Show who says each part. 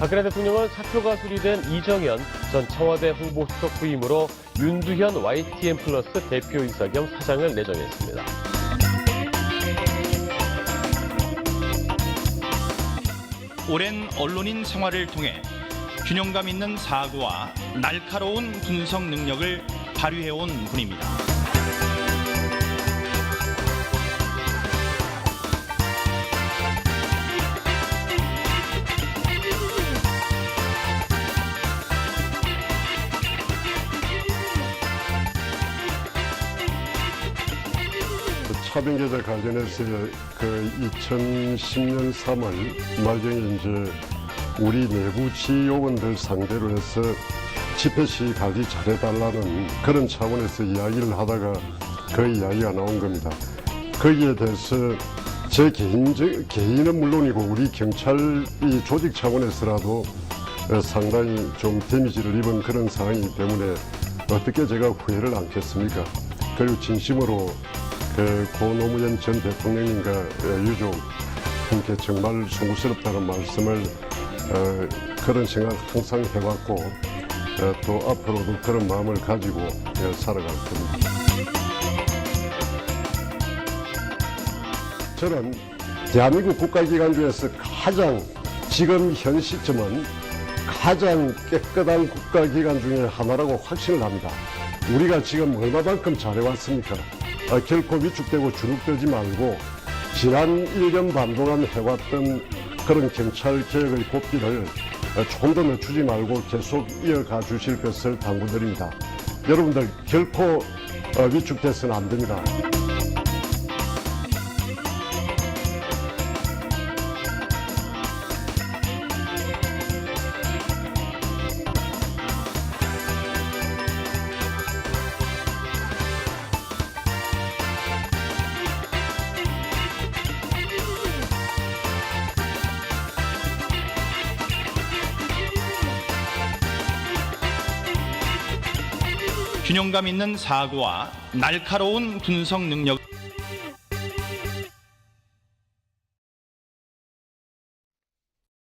Speaker 1: 박근혜 대통령은 사표가 수리된 이정현 전 청와대 홍보수석 부임으로 윤두현 YTN 플러스 대표이사 겸 사장을 내정했습니다.
Speaker 2: 오랜 언론인 생활을 통해 균형감 있는 사고와 날카로운 분석 능력을 발휘해온 분입니다.
Speaker 3: 차병계좌 관련해서 그 2010년 3월 말경에 이제 우리 내부 지요원들 상대로 해서 집회 시위 관리 잘해달라는 그런 차원에서 이야기를 하다가 그 이야기가 나온 겁니다. 거기에 대해서 제 개인적, 개인은 물론이고 우리 경찰이 조직 차원에서라도 어, 상당히 좀 데미지를 입은 그런 상황이기 때문에 어떻게 제가 후회를 않겠습니까? 그리고 진심으로 그 고 노무현 전 대통령님과 어, 유족 함께 정말 송구스럽다는 말씀을 어, 그런 생각 항상 해왔고 어, 또 앞으로도 그런 마음을 가지고 어, 살아갈 겁니다. 저는 대한민국 국가기관 중에서 가장 지금 현 시점은 가장 깨끗한 국가기관 중에 하나라고 확신을 합니다. 우리가 지금 얼마만큼 잘해왔습니까? 아, 결코 위축되고 주눅들지 말고 지난 1년 반 동안 해왔던 그런 경찰 개혁의 어, 조금 더 늦추지 말고 계속 이어가 주실 것을 당부드립니다. 여러분들 결코 어, 위축돼서는 안 됩니다.
Speaker 2: 균형감 있는 사고와 날카로운 분석 능력